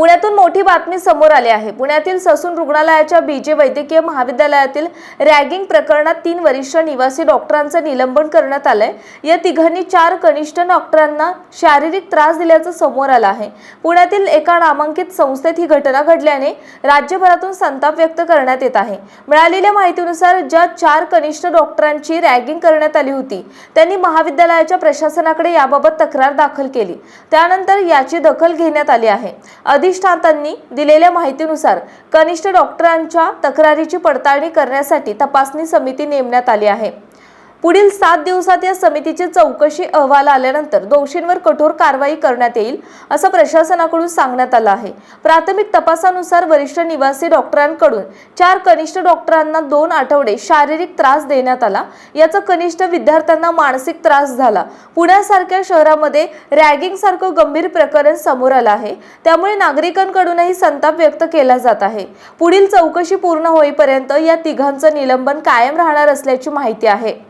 पुण्यातून मोठी बातमी समोर आली आहे. पुण्यातील ससून रुग्णालयाच्या बीजे वैद्यकीय महाविद्यालयातील रॅगिंग प्रकरणात तीन वरिष्ठ निवासी डॉक्टरांचं निलंबन करण्यात आलंय. या तिघांनी चार कनिष्ठ डॉक्टरांना शारीरिक त्रास दिल्याचं समोर आलं आहे. पुण्यातील एका नामांकित संस्थेत ही घटना घडल्याने राज्यभरातून संताप व्यक्त करण्यात येत आहे. मिळालेल्या माहितीनुसार ज्या चार कनिष्ठ डॉक्टरांची रॅगिंग करण्यात आली होती त्यांनी महाविद्यालयाच्या प्रशासनाकडे याबाबत तक्रार दाखल केली. त्यानंतर याची दखल घेण्यात आली आहे. अधिक वरिष्ठांतांनी दिलेल्या माहितीनुसार कनिष्ठ डॉक्टरांच्या तक्रारीची पडताळणी करण्यासाठी तपासणी समिती नेमण्यात आली आहे. पुढील सात दिवसात या समितीची चौकशी अहवाल आल्यानंतर दोषींवर कठोर कारवाई करण्यात येईल असं प्रशासनाकडून सांगण्यात आलं आहे. प्राथमिक तपासानुसार वरिष्ठ निवासी डॉक्टरांकडून चार कनिष्ठ डॉक्टरांना दोन आठवडे शारीरिक त्रास देण्यात आला. याचा कनिष्ठ विद्यार्थ्यांना मानसिक त्रास झाला. पुण्यासारख्या शहरामध्ये रॅगिंग सारखं गंभीर प्रकरण समोर आलं आहे. त्यामुळे नागरिकांकडूनही संताप व्यक्त केला जात आहे. पुढील चौकशी पूर्ण होईपर्यंत या तिघांचं निलंबन कायम राहणार असल्याची माहिती आहे.